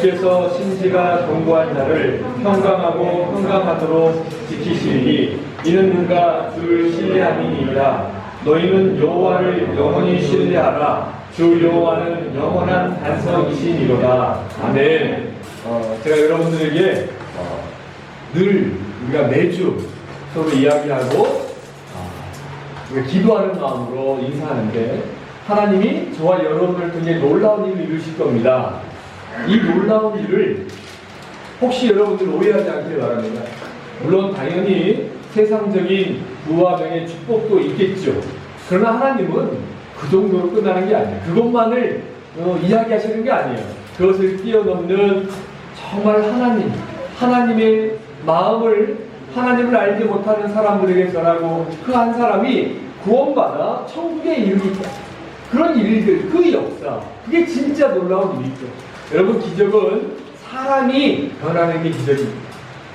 주께서 신지가 견고한 자를 평강하고 평강하도록 지키시리니 이는 누가 주를 신뢰함이니이다. 너희는 여호와를 영원히 신뢰하라. 주 여호와는 영원한 반석이시니로다. 아멘. 어, 제가 여러분들에게 어, 늘 우리가 매주 서로 이야기하고 아, 우리가 기도하는 마음으로 인사하는데 하나님이 저와 여러분을 통해 놀라운 일을 이루실 겁니다. 이 놀라운 일을 혹시 여러분들 오해하지 않길 바랍니다. 물론 당연히 세상적인 부와 명의 축복도 있겠죠. 그러나 하나님은 그 정도로 끝나는 게 아니에요. 그것만을 어, 이야기하시는 게 아니에요. 그것을 뛰어넘는 정말 하나님, 하나님의 마음을 하나님을 알지 못하는 사람들에게 전하고 그 한 사람이 구원받아 천국에 이르니까 그런 일들, 그 역사, 그게 진짜 놀라운 일이죠. 여러분 기적은 사람이 변하는 게 기적입니다.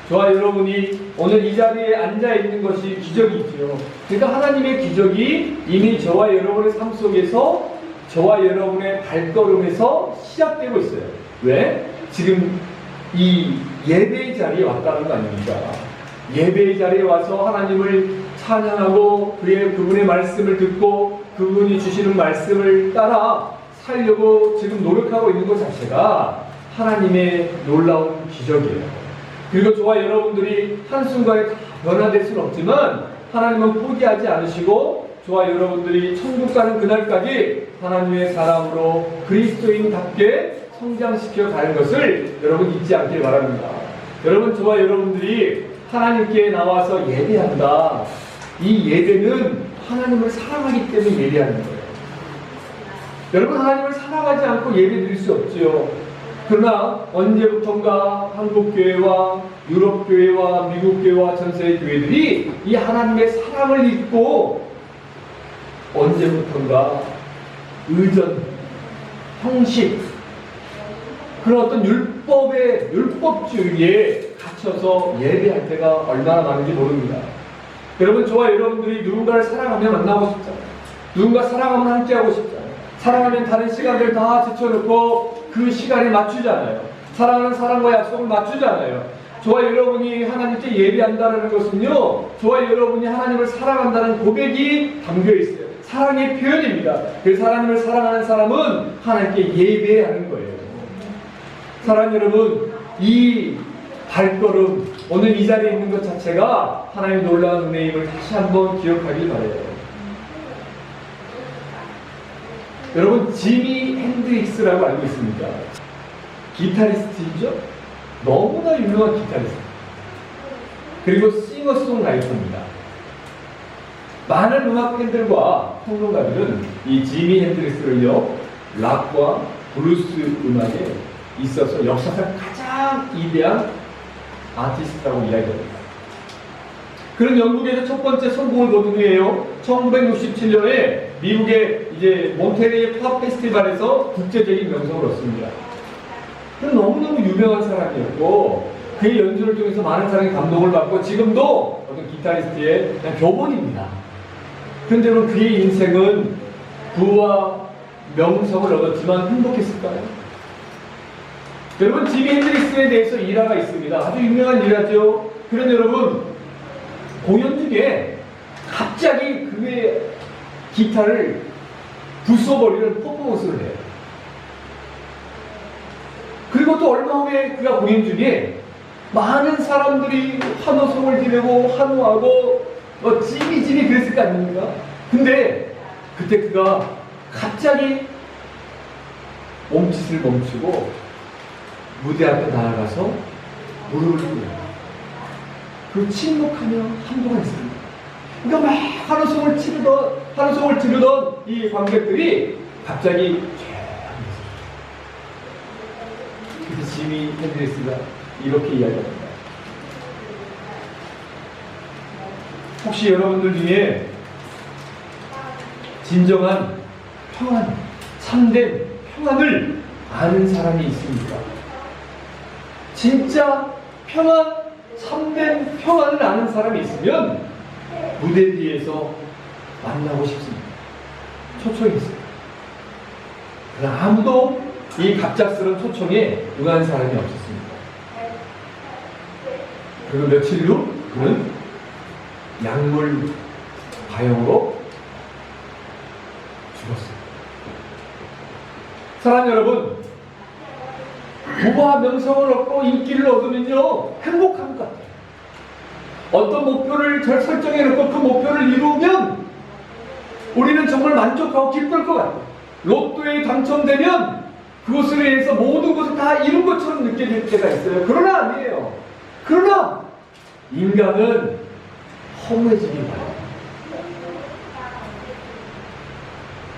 저와 여러분이 오늘 이 자리에 앉아 있는 것이 기적이지요. 그러니까 하나님의 기적이 이미 저와 여러분의 삶 속에서 저와 여러분의 발걸음에서 시작되고 있어요. 왜? 지금 이 예배의 자리에 왔다는 거 아닙니까? 예배의 자리에 와서 하나님을 찬양하고 그의 그분의 말씀을 듣고 그분이 주시는 말씀을 따라 살려고 지금 노력하고 있는 것 자체가 하나님의 놀라운 기적이에요. 그리고 저와 여러분들이 한순간에 다 변화될 수는 없지만 하나님은 포기하지 않으시고 저와 여러분들이 천국 가는 그날까지 하나님의 사람으로 그리스도인답게 성장시켜 가는 것을 여러분 잊지 않길 바랍니다. 여러분 저와 여러분들이 하나님께 나와서 예배한다. 이 예배는 하나님을 사랑하기 때문에 예배하는 거예요. 여러분 하나님을 사랑하지 않고 예배 드릴 수 없지요. 그러나 언제부턴가 한국 교회와 유럽 교회와 미국 교회와 전 세계 교회들이 이 하나님의 사랑을 잊고 언제부턴가 의전, 형식 그런 어떤 율법의 율법주의에 갇혀서 예배할 때가 얼마나 많은지 모릅니다. 여러분 저와 여러분들이 누군가를 사랑하면 만나고 싶잖아요. 누군가 사랑하면 함께하고 싶잖아요. 사랑하면 다른 시간들 다 제쳐놓고 그 시간에 맞추잖아요. 사랑하는 사람과 약속을 맞추잖아요. 저와 여러분이 하나님께 예배한다는 것은요, 저와 여러분이 하나님을 사랑한다는 고백이 담겨 있어요. 사랑의 표현입니다. 그 하나님을 사랑하는 사람은 하나님께 예배하는 거예요. 사랑 여러분, 이 발걸음, 오늘 이 자리에 있는 것 자체가 하나님의 놀라운 은혜임을 다시 한번 기억하길 바래요. 여러분 지미 핸드릭스라고 알고 있습니까? 기타리스트이죠? 너무나 유명한 기타리스트. 그리고 싱어송라이터입니다. 많은 음악 팬들과 평론가들은 이 지미 핸드릭스를요 락과 블루스 음악에 있어서 역사상 가장 위대한 아티스트라고 이야기합니다. 그런 영국에서 첫 번째 성공을 거둔 후에요. 1967년에 미국의 이제 몬테레이 팝 페스티벌에서 국제적인 명성을 얻습니다. 그는 너무너무 유명한 사람이었고 그의 연주를 통해서 많은 사람이 감동을 받고 지금도 어떤 기타리스트의 교본입니다. 그런데 그럼 그의 인생은 부와 명성을 얻었지만 행복했을까요? 여러분 지미 핸드릭스에 대해서 일화가 있습니다. 아주 유명한 일화죠. 그런 여러분 공연 중에 갑자기 그의 기타를 부숴버리는 퍼포먼스를 해요. 그리고 또 얼마 후에 그가 공연 중에 많은 사람들이 환호성을 지르고 환호하고 뭐 찌미찌미 그랬을 거 아닙니까? 근데 그때 그가 갑자기 몸짓을 멈추고 무대 앞에 나아가서 무릎을 꿇어요. 그 침묵하며 한동안 있습니다. 그러니까 막 환호성을 치르던 환호성을 지르던 이 관객들이 갑자기 그래서 지미 헨드리스가 이렇게 이야기합니다. 혹시 여러분들 중에 진정한 평안, 참된 평안을 아는 사람이 있습니까? 진짜 평안, 참된 평안을 아는 사람이 있으면 무대 뒤에서 만나고 싶습니다. 초청했어요. 그러나 아무도 이 갑작스런 초청에 응한 사람이 없었습니다. 그리고 며칠 후 그는 약물 과용으로 죽었습니다. 사랑 여러분, 부와 명성을 얻고 인기를 얻으면요 행복한 것 같아요. 어떤 목표를 잘 설정해 놓고 그 목표를 이루면 우리는 정말 만족하고 기쁠 것 같아요. 로또에 당첨되면 그것을 위해서 모든 것을 다 이룬 것처럼 느껴질 때가 있어요. 그러나 아니에요. 그러나 인간은 허무해지기 바랍니다.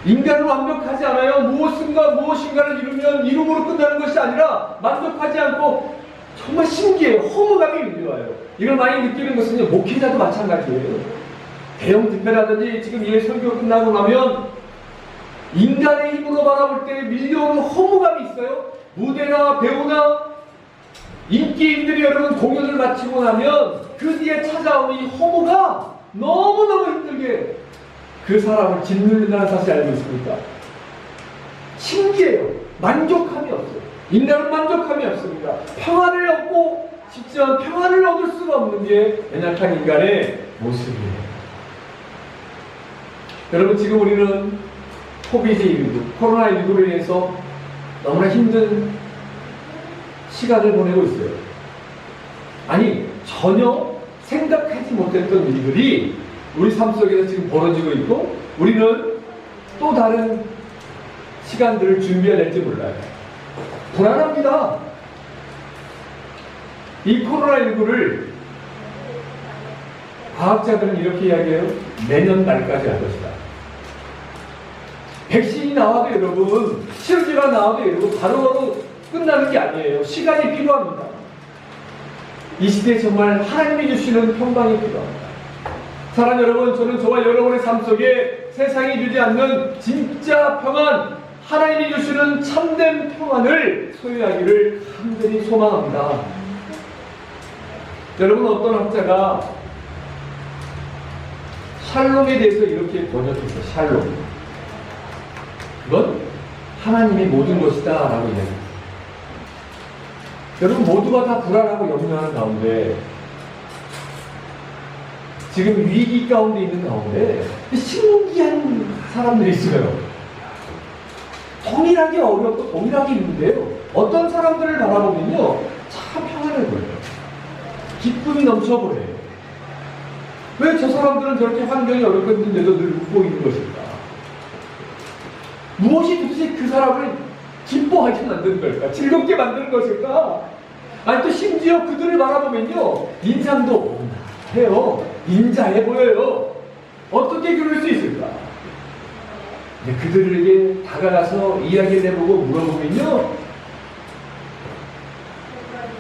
인간은 완벽하지 않아요. 무엇인가 무엇인가를 이루면 이rum으로 끝나는 것이 아니라 만족하지 않고 정말 신기해요. 허무감이 밀려와요. 이걸 많이 느끼는 것은요, 목회자도 마찬가지예요. 대형 집회라든지 지금 예 설교 끝나고 나면 인간의 힘으로 바라볼 때 밀려오는 허무감이 있어요. 무대나 배우나 인기인들이 여러분 공연을 마치고 나면 그 뒤에 찾아오는 이 허무가 너무너무 힘들게 그 사람을 짓누른다는 사실 알고 있습니까? 신기해요. 만족함이 없어요. 인간은 만족함이 없습니다. 평안을 얻고 싶지만 평안을 얻을 수가 없는 게 연약한 인간의 모습이에요. 여러분 지금 우리는 코비드19, 코로나19로 인해서 너무나 힘든 시간을 보내고 있어요. 아니 전혀 생각하지 못했던 일들이 우리 삶 속에서 지금 벌어지고 있고 우리는 또 다른 시간들을 준비해야 될지 몰라요. 불안합니다. 이 코로나19를 과학자들은 이렇게 이야기해요. 내년 말까지 할 것이다. 나와도 여러분, 치료제가 나와도 여러분, 바로바로 끝나는 게 아니에요. 시간이 필요합니다. 이 시대에 정말 하나님이 주시는 평강이 필요합니다. 사랑 여러분, 저는 저와 여러분의 삶 속에 세상이 주지 않는 진짜 평안, 하나님이 주시는 참된 평안을 소유하기를 간절히 소망합니다. 여러분 어떤 학자가 샬롬에 대해서 이렇게 번역했어요. 샬롬. 그건 하나님의 모든 것이다 라고 이야기합니다. 여러분 모두가 다 불안하고 염려하는 가운데 지금 위기 가운데 있는 가운데 신기한 사람들이 있어요. 동일하게 어렵고 동일하게 힘든데요. 어떤 사람들을 바라보면요. 참 평안해 보여요. 기쁨이 넘쳐버려요. 왜 저 사람들은 저렇게 환경이 어렵고 힘든데도 늘 웃고 있는 것일까? 무엇이 도대체 그 사람을 기뻐하게 만드는 걸까? 즐겁게 만드는 것일까? 아니 또 심지어 그들을 바라보면요. 인상도 해요. 인자해 보여요. 어떻게 그럴 수 있을까? 근데 그들에게 다가가서 이야기를 해보고 물어보면요.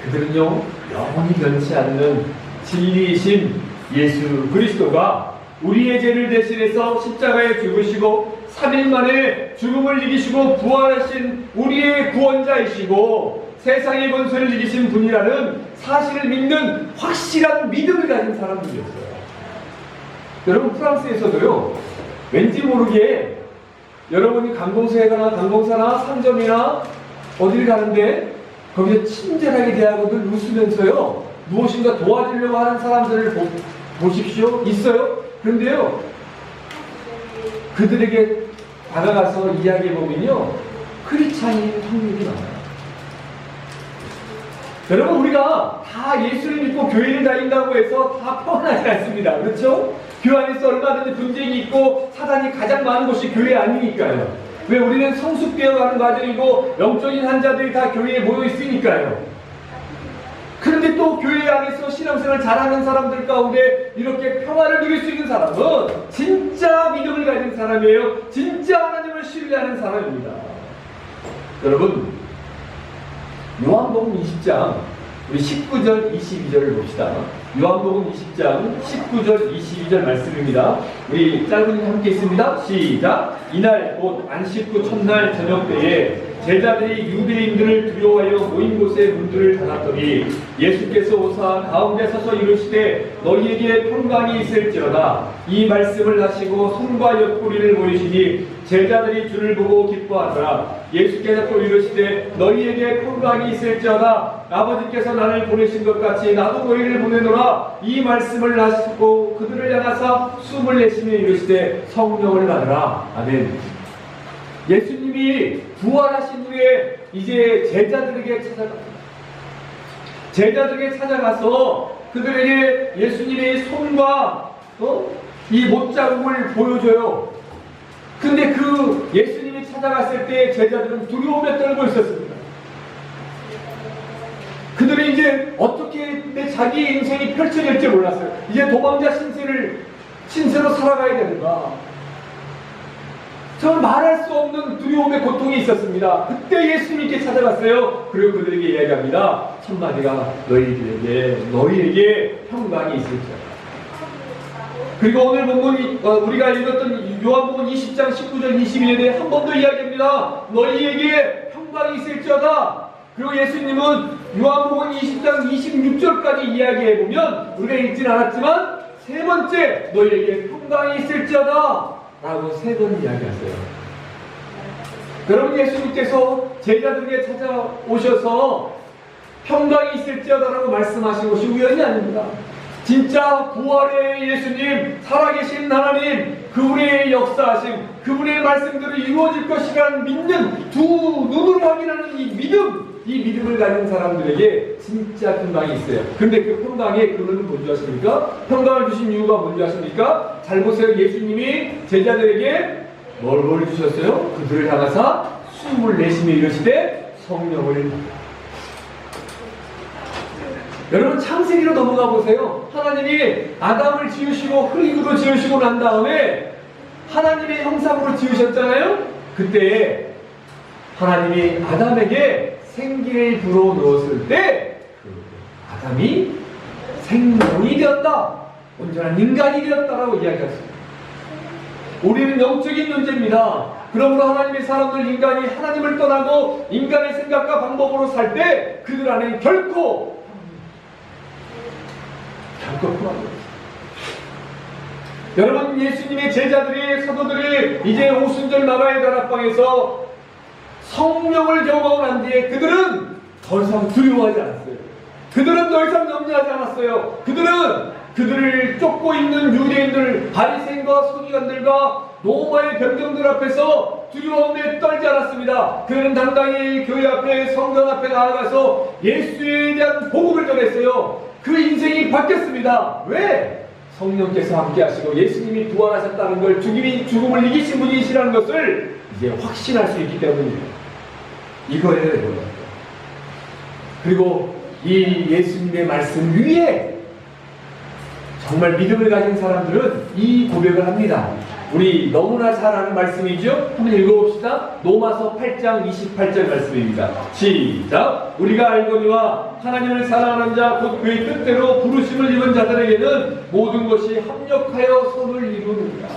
그들은요, 영원히 변치 않는 진리이신 예수 그리스도가 우리의 죄를 대신해서 십자가에 죽으시고 3일 만에 죽음을 이기시고 부활하신 우리의 구원자이시고 세상의 권세를 이기신 분이라는 사실을 믿는 확실한 믿음을 가진 사람들이었어요. 여러분 프랑스에서도요, 왠지 모르게 여러분이 관공서에 가나 관공사나 상점이나 어딜 가는데 거기서 친절하게 대하고들 웃으면서요 무엇인가 도와주려고 하는 사람들을 보, 보십시오 있어요 그런데요 그들에게 다가가서 이야기해 보면요 크리스찬인 확률이 많아요 여러분 우리가 다 예수를 믿고 교회를 다닌다고 해서 다 평안하지 않습니다 그렇죠? 교회 안에서 얼마든지 분쟁이 있고 사단이 가장 많은 곳이 교회 아니니까요. 왜 우리는 성숙되어가는 과정이고 영적인 환자들이 다 교회에 모여 있으니까요. 그런데 또 교회 안에서 신앙생활 잘하는 사람들 가운데 이렇게 평화를 누릴 수 있는 사람은 진짜 믿음을 가진 사람이에요. 진짜 하나님을 신뢰하는 사람입니다. 여러분, 요한복음 20장 우리 19절, 22절을 봅시다. 요한복음 20장 19절, 22절 말씀입니다. 우리 짧은 함께 있습니다. 시작. 이날 곧 안식 후 첫날 저녁 때에 제자들이 유대인들을 두려워하여 모인 곳에 문들을 닫았더니 예수께서 오사 가운데 서서 이르시되 너희에게 평강이 있을지어다. 이 말씀을 하시고 손과 옆구리를 보이시니 제자들이 주를 보고 기뻐하더라. 예수께서 또 이르시되 너희에게 평강이 있을지어다. 아버지께서 나를 보내신 것 같이 나도 너희를 보내노라. 이 말씀을 하시고 그들을 향하사 숨을 내쉬며 이르시되 성령을 받으라. 아멘. 예수 님이 부활하신 후에 이제 제자들에게 찾아가 제자들에게 찾아가서 그들에게 예수님의 손과 어? 이 못자국을 보여줘요. 근데 그 예수님이 찾아갔을 때 제자들은 두려움에 떨고 있었습니다. 그들이 이제 어떻게 내 자기 인생이 펼쳐질지 몰랐어요. 이제 도망자 신세를 신세로 살아가야 되는가? 정말 말할 수 없는 두려움의 고통이 있었습니다. 그때 예수님께 찾아갔어요. 그리고 그들에게 이야기합니다. 첫마디가 너희들에게 너희에게 평강이 있을지어다. 그리고 오늘 본문 어, 우리가 읽었던 요한복음 20장 19절 22절에 한번 더 이야기합니다. 너희에게 평강이 있을지어다. 그리고 예수님은 요한복음 20장 26절까지 이야기해 보면 우리가 읽진 않았지만 세 번째 너희에게 평강이 있을지어다. 라고 세 번 이야기하세요. 여러분 예수님께서 제자들에게 찾아오셔서 평강이 있을지어다라고 말씀하신 것이 우연이 아닙니다. 진짜 부활의 예수님, 살아계신 하나님, 그분의 역사하심, 그분의 말씀대로 이루어질 것이라는 믿는 두 눈으로 확인하는 이 믿음, 이 믿음을 가진 사람들에게 진짜 평강이 있어요. 근데 그 평강의 근원은 뭔지 아십니까? 평강을 주신 이유가 뭔지 아십니까? 잘 보세요. 예수님이 제자들에게 뭘 보여주셨어요? 그들을 향하사 숨을 내쉬며 이르시되 성령을 여러분 창세기로 넘어가 보세요. 하나님이 아담을 지으시고 흙으로 지으시고 난 다음에 하나님의 형상으로 지으셨잖아요. 그때 하나님이 아담에게 생기를 불어 넣었을 때그 아담이 생명이 되었다. 온전한 인간이 되었다라고 이야기했습니다. 우리는 영적인 존재입니다. 그러므로 하나님의 사람들 인간이 하나님을 떠나고 인간의 생각과 방법으로 살 때 그들 안에 결코 결코 없어요. 여러분 예수님의 제자들이 사도들이 이제 오순절 마가의 다락방에서 성령을 경험하고 난 뒤에 그들은 더 이상 두려워하지 않았어요. 그들은 더 이상 염려하지 않았어요. 그들은 그들을 쫓고 있는 유대인들, 바리새인과 서기관들과 로마의 병정들 앞에서 두려움에 떨지 않았습니다. 그들은 당당히 교회 앞에 성전 앞에 나아가서 예수에 대한 복음을 전했어요. 그 인생이 바뀌었습니다. 왜? 성령께서 함께 하시고 예수님이 부활하셨다는 걸 죽음이, 죽음을 이기신 분이시라는 것을 이제 확신할 수 있기 때문입니다. 이거예요, 이거. 그리고 이 예수님의 말씀 위에 정말 믿음을 가진 사람들은 이 고백을 합니다. 우리 너무나 잘 아는 말씀이죠? 한번 읽어봅시다. 로마서 8장 28절 말씀입니다. 시작. 우리가 알거니와 하나님을 사랑하는 자, 곧 그의 뜻대로 부르심을 입은 자들에게는 모든 것이 합력하여 선을 이루느니라.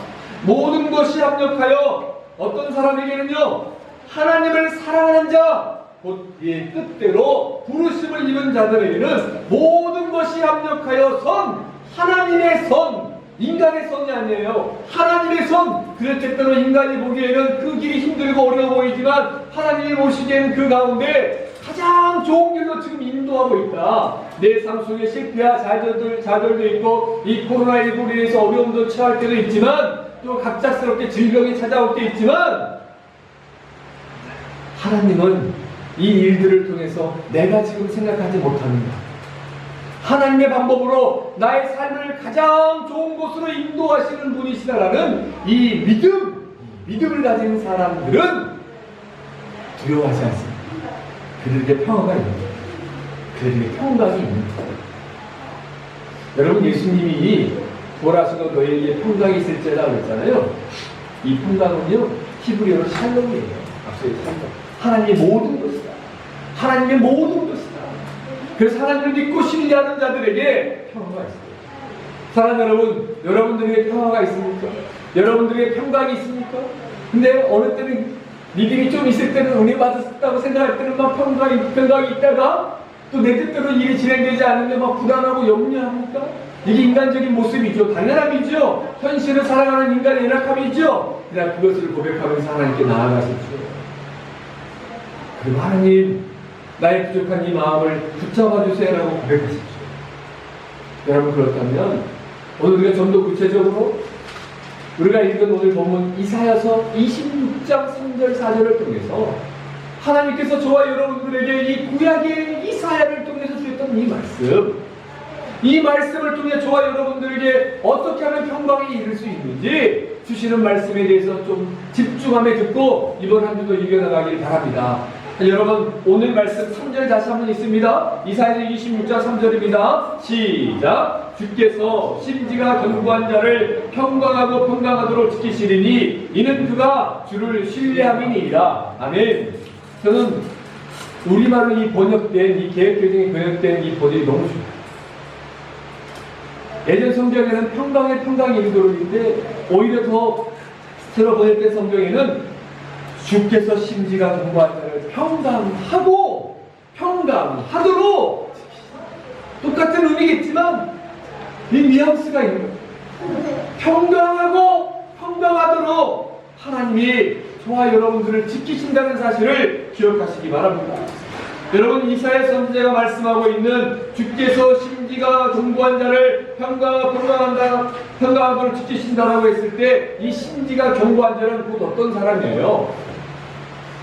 모든 것이 합력하여 어떤 사람에게는요, 하나님을 사랑하는 자, 곧 그의 뜻대로 부르심을 입은 자들에게는 모든 것이 합력하여 선, 하나님의 선, 인간의 선이 아니에요. 하나님의 선. 그럴 때로 인간이 보기에는 그 길이 힘들고 어려워 보이지만 하나님이 보시기에는 그 가운데 가장 좋은 길로 지금 인도하고 있다. 내 삶 속에 실패와 좌절들, 좌절도 있고 이 코로나19로 인해서 어려움도 처할 때도 있지만 또 갑작스럽게 질병이 찾아올 때 있지만 하나님은 이 일들을 통해서 내가 지금 생각하지 것 하나님의 방법으로 나의 삶을 가장 좋은 곳으로 인도하시는 분이시다라는 이 믿음, 믿음을 가진 사람들은 두려워하지 않습니다. 그들에게 평화가 있는 거예요. 그들에게 평강이 있는 거예요. 여러분 예수님이 돌아서고 너희에게 평강이 있을지라고 했잖아요. 이 평강은요 히브리어로 샬롬이에요. 앞서의 샬롬. 하나님의 모든 것이다. 하나님의 모든 것이다. 그래서 하나님을 믿고 신뢰하는 자들에게 평화가 있어요. 사랑하는 여러분, 여러분들에게 평화가 있습니까? 여러분들에게 평강이 있습니까? 근데 어느 때는 믿음이 좀 있을 때는 은혜 받았다고 생각할 때는 막 평강이, 평강이 있다가 또 내 뜻대로 일이 진행되지 않는데 막 불안하고 염려합니까? 이게 인간적인 모습이죠. 당연함이죠. 현실을 살아가는 인간의 연약함이죠. 그냥 그것을 고백하면서 하나님께 나아가십시오. 그리고 하나님, 나의 부족한 이 마음을 붙잡아 주세요라고 고백하십시오. 여러분 그렇다면 오늘 우리가 좀 더 구체적으로 우리가 읽은 오늘 본문 이사야서 26장 3절 4절을 통해서 하나님께서 저와 여러분들에게 이 구약의 이사야를 통해서 주셨던 이 말씀 이 말씀을 통해 저와 여러분들에게 어떻게 하면 평강에 이를 수 있는지 주시는 말씀에 대해서 좀 집중하며 듣고 이번 한 주도 이겨나가길 바랍니다. 여러분 오늘 말씀 3절 다시 한번 있습니다. 이사야 26장 3절입니다. 시작 주께서 심지가 견고한 자를 평강하고 평강하도록 지키시리니 이는 그가 주를 신뢰함이니이다. 아멘. 저는 우리말로 이 번역된 이 개혁개정에 번역된 이 번역이 너무 좋아요. 예전 성경에는 평강의 평강이 이르도록인데 오히려 더 새로 번역된 성경에는 주께서 심지가 견고한 자를 평강하고 평강하도록 똑같은 의미겠지만 이 뉘앙스가 있는 거예요. 평강하고 평강하도록 하나님이 저와 여러분들을 지키신다는 사실을 기억하시기 바랍니다. 여러분 이사야 선지자가 말씀하고 있는 주께서 심지가 견고한 자를 평강 평강한다 평강하도록 지키신다라고 했을 때 이 심지가 견고한 자는 곧 어떤 사람이에요?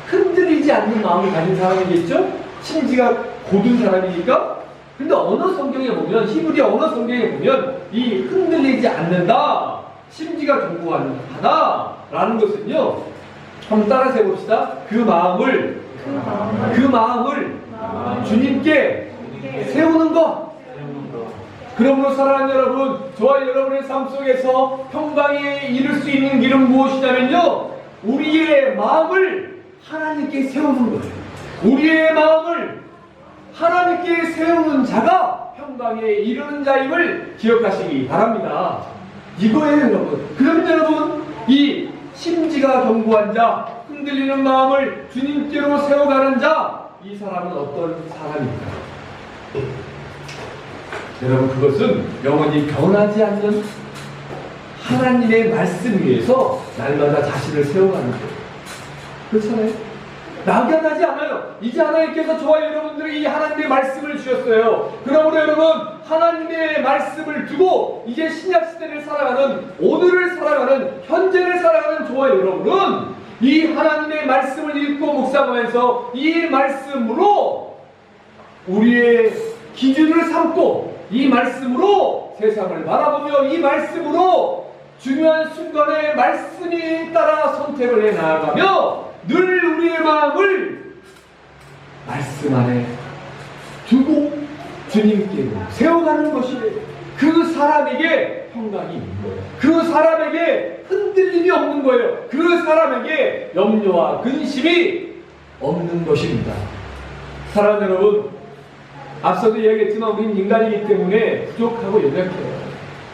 흔들리지 않는 마음을 가진 사람이겠죠? 심지가 고든 사람이니까. 근데 언어 성경에 보면 히브리 언어 성경에 보면 이 흔들리지 않는다, 심지가 견고하다라는 것은요. 한번 따라서 해봅시다. 그 마음을 그 마음을 주님께 세우는 것. 그러므로 사랑하는 여러분, 저와 여러분의 삶 속에서 평강에 이를 수 있는 길은 무엇이냐면요. 우리의 마음을 하나님께 세우는 거예요. 우리의 마음을 하나님께 세우는 자가 평강에 이르는 자임을 기억하시기 바랍니다. 이거예요, 여러분. 그럼 여러분, 이 심지가 견고한 자, 흔들리는 마음을 주님께로 세워가는 자, 이 사람은 어떤 사람입니까? 여러분, 그것은 영원히 변하지 않는 하나님의 말씀 위에서 날마다 자신을 세워가는 거예요. 그렇잖아요? 낙연하지 않아요. 이제 하나님께서 저와 여러분들이 이 하나님의 말씀을 주셨어요. 그러므로 여러분, 하나님의 말씀을 두고 이제 신약 시대를 살아가는 오늘을 살아가는 현재를 살아가는 저와 여러분은 이 하나님의 말씀을 읽고 묵상하면서 이 말씀으로 우리의 기준을 삼고 이 말씀으로 세상을 바라보며 이 말씀으로 중요한 순간에 말씀이 따라 선택을 해 나아가며 늘 우리의 마음을 말씀 안에 두고 주님께 세워가는 것이 그 사람에게 평강이 있는 거예요. 그 사람에게 흔들림이 없는 거예요. 그 사람에게 염려와 근심이 없는 것입니다. 사랑하는 여러분, 앞서도 이야기했지만 우리는 인간이기 때문에 부족하고 연약해요.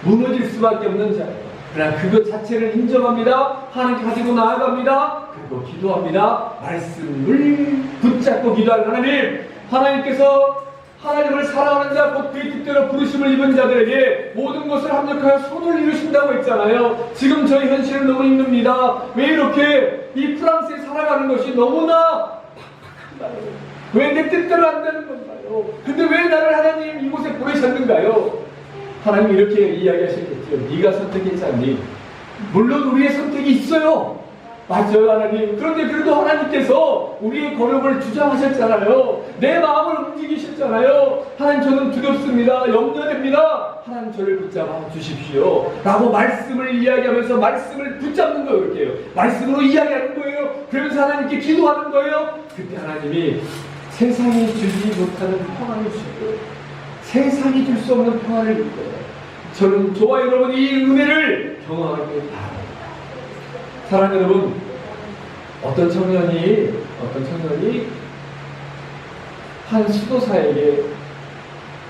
무너질 수밖에 없는 자예요. 그러나 그것 자체를 인정합니다. 하나님 가지고 나아갑니다. 그리고 기도합니다. 말씀을 붙잡고 기도하는 하나님. 하나님께서 하나님을 사랑하는 자, 곧 그의 뜻대로 부르심을 입은 자들에게 모든 것을 합력하여 손을 이루신다고 했잖아요. 지금 저희 현실은 너무 힘듭니다. 왜 이렇게 이 프랑스에 살아가는 것이 너무나 팍팍한가요? 왜 내 뜻대로 안 되는 건가요? 근데 왜 나를 하나님 이곳에 보내셨는가요? 하나님 이렇게 이야기하시겠죠. 네가 선택했잖니. 물론 우리의 선택이 있어요. 맞아요, 하나님. 그런데 그래도 하나님께서 우리의 걸음을 주장하셨잖아요. 내 마음을 움직이셨잖아요. 하나님, 저는 두렵습니다. 염려됩니다. 하나님, 저를 붙잡아 주십시오. 라고 말씀을 이야기하면서 말씀을 붙잡는 거예요, 그렇게 해요. 말씀으로 이야기하는 거예요. 그러면서 하나님께 기도하는 거예요. 그때 하나님이 세상이 주지 못하는 평안을 거예요. 세상이 줄 수 없는 줄 거예요. 저는 저와 여러분이 이 은혜를 경험하길 바랍니다. 사랑하는 여러분, 어떤 청년이, 어떤 청년이 한 수도사에게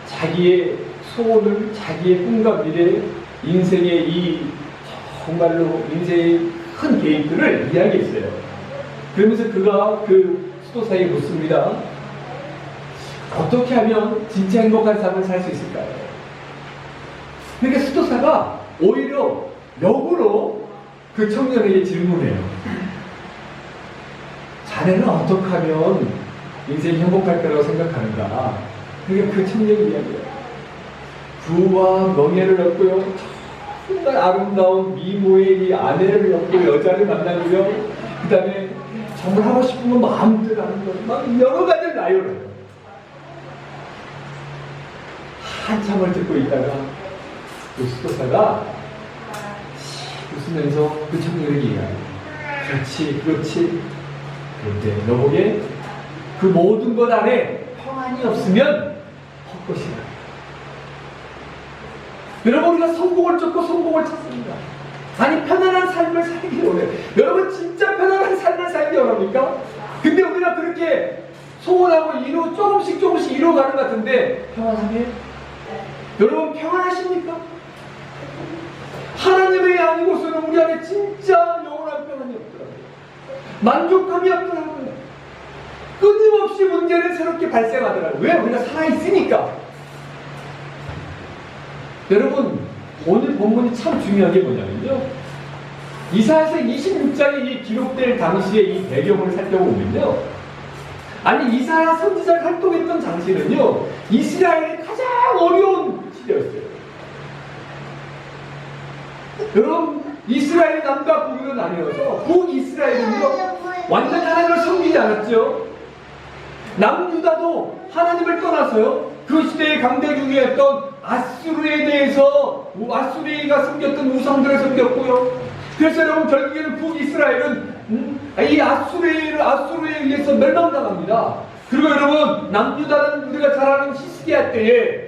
자기의 소원을, 자기의 꿈과 미래, 인생의 이 정말로 인생의 큰 계획들을 이야기했어요. 그러면서 그가 그 수도사에게 묻습니다. 어떻게 하면 진짜 행복한 삶을 살 수 있을까요? 그러니까 수도사가 오히려 역으로 그 청년에게 질문해요. 자네는 어떻게 하면 인생이 행복할 거라고 생각하는가? 그게 그 청년 이야기예요. 부와 명예를 얻고요. 정말 아름다운 미모의 이 아내를 얻고 여자를 만나고요. 그 다음에 정말 하고 싶은 건 마음대로 하는 거. 막 여러 가지를 나열해요. 한참을 듣고 있다가 그 수도사가 웃으면서 그 청년에게 얘기해요. 그렇지, 그렇지. 그런데 너에게 그 모든 것 안에 평안이 없으면 헛것이다. 여러분 우리가 성공을 쫓고 성공을 찾습니다. 아니 편안한 삶을 살기 원해. 여러분 진짜 편안한 삶을 살기 원합니까? 근데 우리가 그렇게 소원하고 이루 조금씩 조금씩 이루어가는 것 같은데 평안하게? 여러분 평안하십니까? 하나님의 아니고서는 우리 안에 진짜 영원한 평안이 없더라고요. 만족감이 없더라고요. 끊임없이 문제는 새롭게 발생하더라고요. 왜? 우리가 살아있으니까. 여러분, 오늘 본문이 참 중요한 게 뭐냐면요. 이사에서 26장에 이 기록될 당시의 이 배경을 살펴보면요. 아니, 이사야 선지자가 활동했던 당시는요, 이스라엘의 가장 어려운 시대였어요. 여러분, 이스라엘 남과 북으로 나뉘어서 북이스라엘은요, 완전 하나님을 섬기지 않았죠. 남유다도 하나님을 떠나서요. 그 시대의 강대 중이었던 아수르에 대해서 아수르가 섬겼던 우상들을 섬겼고요. 그래서 여러분 결국에는 북이스라엘은 음, 이 아수르를 아수르에 의해서 멸망당합니다. 그리고 여러분 남유다는 우리가 잘 아는 히스기야 때에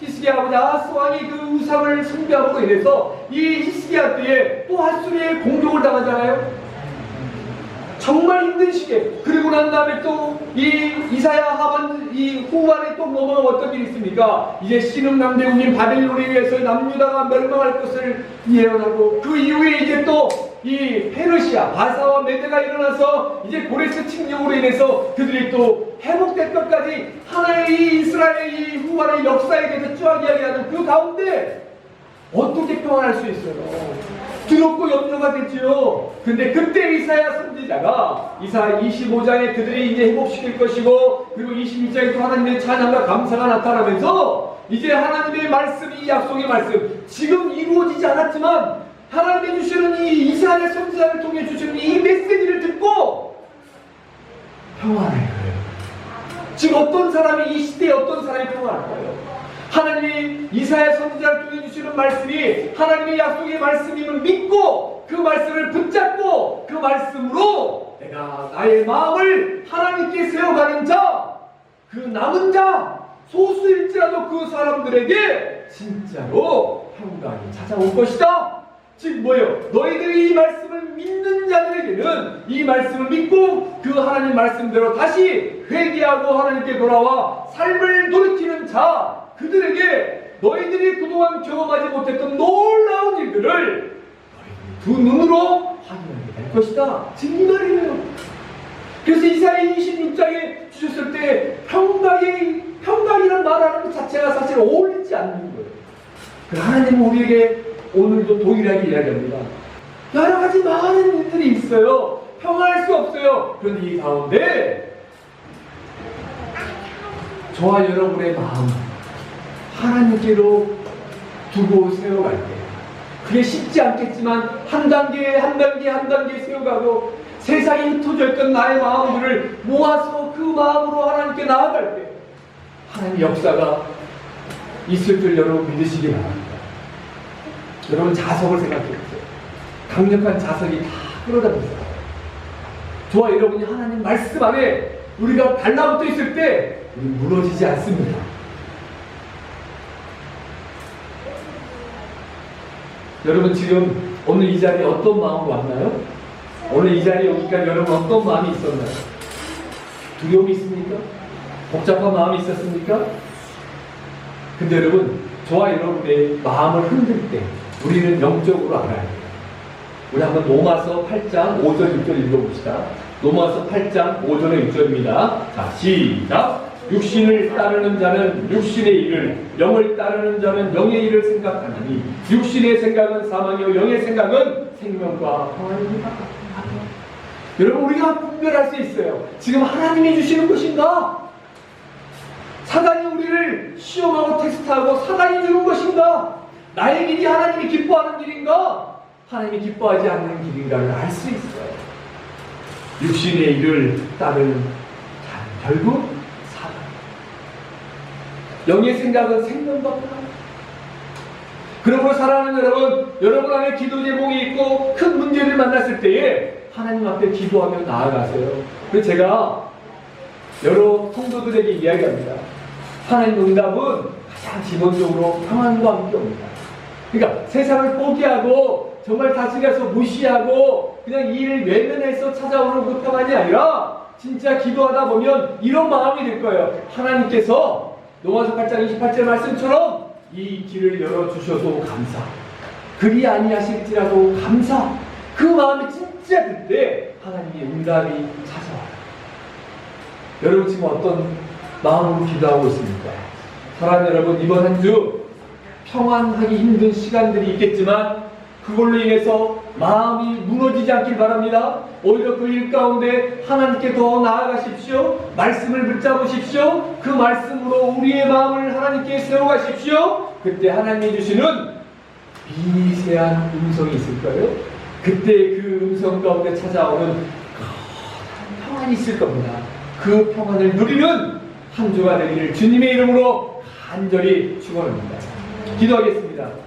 히스기야 아버지 아하스 왕이 그 우상을 숭배함으로 인해서 이 히스기야 때에 또 아수르의 공격을 당하잖아요. 정말 힘든 시기에 그리고 난 다음에 또 이 이사야 하반 이 후반에 또 넘어가 어떤 일이 있습니까? 이제 신흥 남대국인 바벨론에 의해서 남유다가 멸망할 것을 예언하고 그 이후에 이제 또 이 페르시아 바사와 메드가 일어나서 이제 고레스 침략으로 인해서 그들이 또 회복될 것까지 하나의 이 이스라엘의 이 후반의 역사에 대해서 쫙 이야기하는 그 가운데 어떻게 평안할 수 있어요? 두렵고 염려가 됐지요. 근데 그때 이사야 선지자가 이사야 25장에 그들이 이제 회복시킬 것이고 그리고 26장에 또 하나님의 찬양과 감사가 나타나면서 이제 하나님의 말씀 이 약속의 말씀 지금 이루어지지 않았지만 하나님이 주시는 이 이사야 선지자를 통해 주시는 이 메시지를 듣고 평안해요. 지금 어떤 사람이 이 시대에 어떤 사람이 평안할까요? 하나님이 이사야 선지자를 통해 주시는 말씀이 하나님의 약속의 말씀임을 믿고 그 말씀을 붙잡고 그 말씀으로 내가 나의 마음을 하나님께 세워가는 자, 그 남은 자, 소수일지라도 그 사람들에게 진짜로 평강이 찾아올 것이다. 즉 뭐예요? 너희들이 이 말씀을 믿는 자들에게는 이 말씀을 믿고 그 하나님 말씀대로 다시 회개하고 하나님께 돌아와 삶을 돌이키는 자 그들에게 너희들이 그동안 경험하지 못했던 놀라운 일들을 두 눈으로 확인하게 될 것이다. 지금 이 말이에요. 그래서 이사야 26장에 주셨을 때 평강이 평강이라는 말하는 것 자체가 사실 어울리지 않는 거예요. 그 하나님은 우리에게 오늘도 동일하게 이야기합니다. 여러 가지 많은 일들이 있어요. 평안할 수 없어요. 그런데 이 가운데 저와 여러분의 마음 하나님께로 두고 세워갈 때 그게 쉽지 않겠지만 한 단계 한 단계 한 단계 세워가고 세상에 흩어져 있던 나의 마음들을 모아서 그 마음으로 하나님께 나아갈 때 하나님의 역사가 있을 줄 여러분 믿으시기 바랍니다. 여러분 자석을 생각해 보세요. 강력한 자석이 다 끌어다니세요. 저와 여러분이 하나님 말씀 안에 우리가 달라붙어 있을 때 우리 무너지지 않습니다. 여러분 지금 오늘 이 자리에 어떤 마음으로 왔나요? 오늘 이 자리에 오니까 여러분 어떤 마음이 있었나요? 두려움이 있습니까? 복잡한 마음이 있었습니까? 근데 여러분 저와 여러분의 마음을 흔들 때 우리는 영적으로 알아야 돼요. 우리 한번 로마서 8장 5절 6절 읽어봅시다. 로마서 8장 5절에 6절입니다. 자, 시작. 육신을 따르는 자는 육신의 일을, 영을 따르는 자는 영의 일을 생각하나니 육신의 생각은 사망이요 영의 생각은 생명과 평안입니다. 여러분 우리가 분별할 수 있어요. 지금 하나님이 주시는 것인가? 사단이 우리를 시험하고 테스트하고 사단이 주는 것인가? 나의 길이 하나님이 기뻐하는 길인가? 하나님이 기뻐하지 않는 길인가를 알 수 있어요. 육신의 일을 따르는 자, 결국 사단. 영의 생각은 생명밖에 그러므로 사랑하는 여러분, 여러분 안에 기도 제목이 있고 큰 문제를 만났을 때에 하나님 앞에 기도하며 나아가세요. 그래서 제가 여러 성도들에게 이야기합니다. 하나님 응답은 가장 기본적으로 평안과 함께 옵니다. 그러니까 세상을 포기하고 정말 다스려서 무시하고 그냥 이 일을 외면해서 찾아오는 그 평안이 아니라 진짜 기도하다 보면 이런 마음이 들 거예요. 하나님께서 로마서 8장 28절 말씀처럼 이 길을 열어주셔도 감사. 그리 아니하실지라도 감사. 그 마음이 진짜 그때 하나님의 응답이 찾아와요. 여러분 지금 어떤 마음으로 기도하고 있습니까? 사랑하는 여러분 이번 한 주 평안하기 힘든 시간들이 있겠지만 그걸로 인해서 마음이 무너지지 않길 바랍니다. 오히려 그 일 가운데 하나님께 더 나아가십시오. 말씀을 붙잡으십시오. 그 말씀으로 우리의 마음을 하나님께 세워가십시오. 그때 하나님이 주시는 미세한 음성이 있을 거예요. 그때 그 음성 가운데 찾아오는 커다란 평안이 있을 겁니다. 그 평안을 누리는 한 주가 되기를 주님의 이름으로 간절히 축원합니다. 기도하겠습니다.